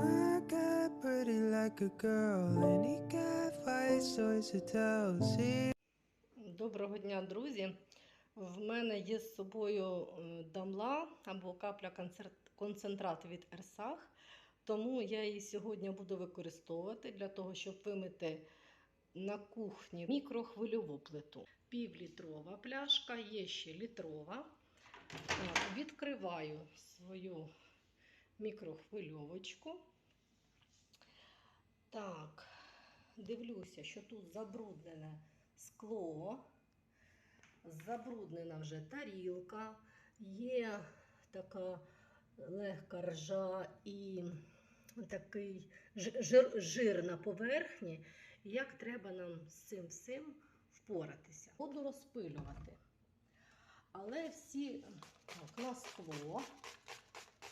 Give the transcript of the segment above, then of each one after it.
My guy pretty like a girl, and he got five stories to tell. See Доброго дня, друзі! В мене є з собою дамла або капля концентрат від Ерсах, тому я її сьогодні буду використовувати для того, щоб вимити на кухні мікрохвильову плиту. Півлітрова пляшка, є ще літрова. Відкриваю свою мікрохвильовочку. Так, дивлюся, що тут забруднене скло, забруднена вже тарілка, є така легка ржа і такий жир, жир на поверхні. Як треба нам з цим всім впоратися? Буду розпилювати. Але всі так, на скло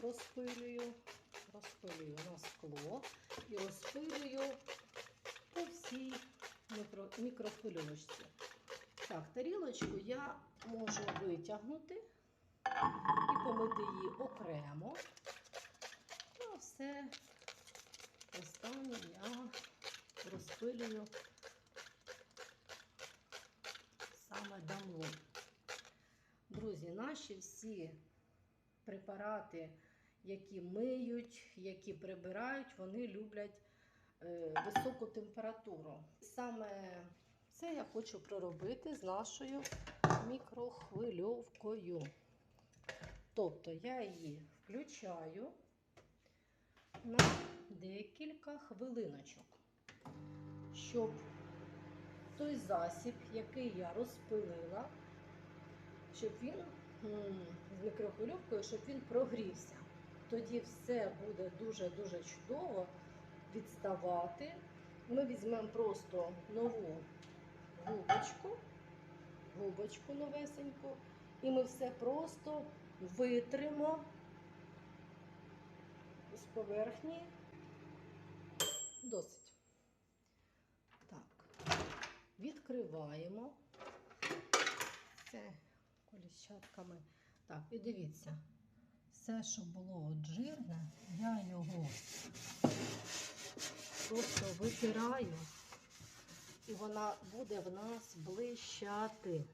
розпилюю, розпилюю на скло і розпилюю по всій мікро, мікрохвильовочці. Так, тарілочку я можу витягнути і помити її окремо. А все останнє я розпилюю саме дамло. Друзі, наші всі препарати, які миють, які прибирають, вони люблять високу температуру. Саме це я хочу проробити з нашою мікрохвильовкою. Тобто я її включаю на декілька хвилиночок, щоб той засіб, який я розпилила, щоб він з мікрохвильовкою, щоб він прогрівся. Тоді все буде дуже-дуже чудово відставати. Ми візьмемо просто нову губочку, губочку новесеньку, і ми все просто витримо з поверхні. Досить. Так, відкриваємо це коліщатками. Так, і дивіться, все, що було жирне, я його просто витираю, і вона буде в нас блищати.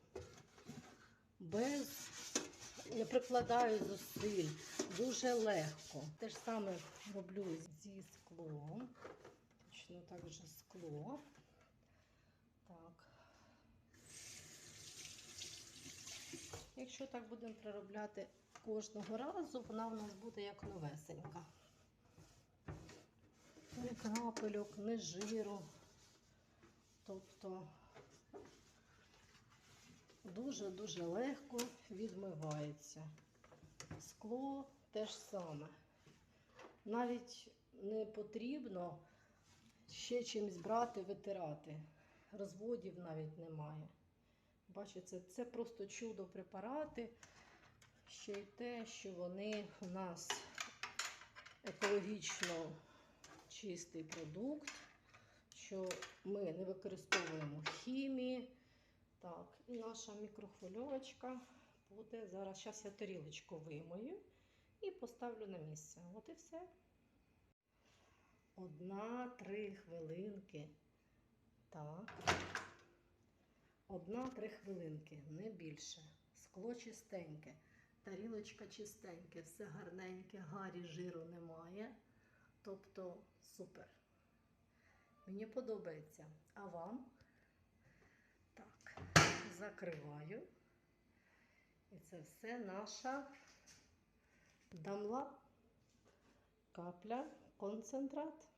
Без не прикладаю зусиль, дуже легко. Те ж саме роблю зі склом. Точно так же скло. Так. Якщо так будемо проробляти кожного разу, вона в нас буде як новесенька. Ні крапельок, ні жиру. Тобто дуже-дуже легко відмивається. Скло теж саме. Навіть не потрібно ще чимось брати, витирати. Розводів навіть немає. Бачите, це просто чудо препарати. Ще й те, що вони у нас екологічно чистий продукт, що ми не використовуємо хімії. Так, і наша мікрохвильовочка буде. Зараз зараз я тарілочку вимою і поставлю на місце. От і все. Одна-три хвилинки. Так. Одна-три хвилинки, не більше. Скло чистеньке, тарілочка чистеньке, все гарненьке, гарі жиру немає. Тобто супер. Мені подобається. А вам? Так, закриваю. І це все наша дамла, капля, концентрат.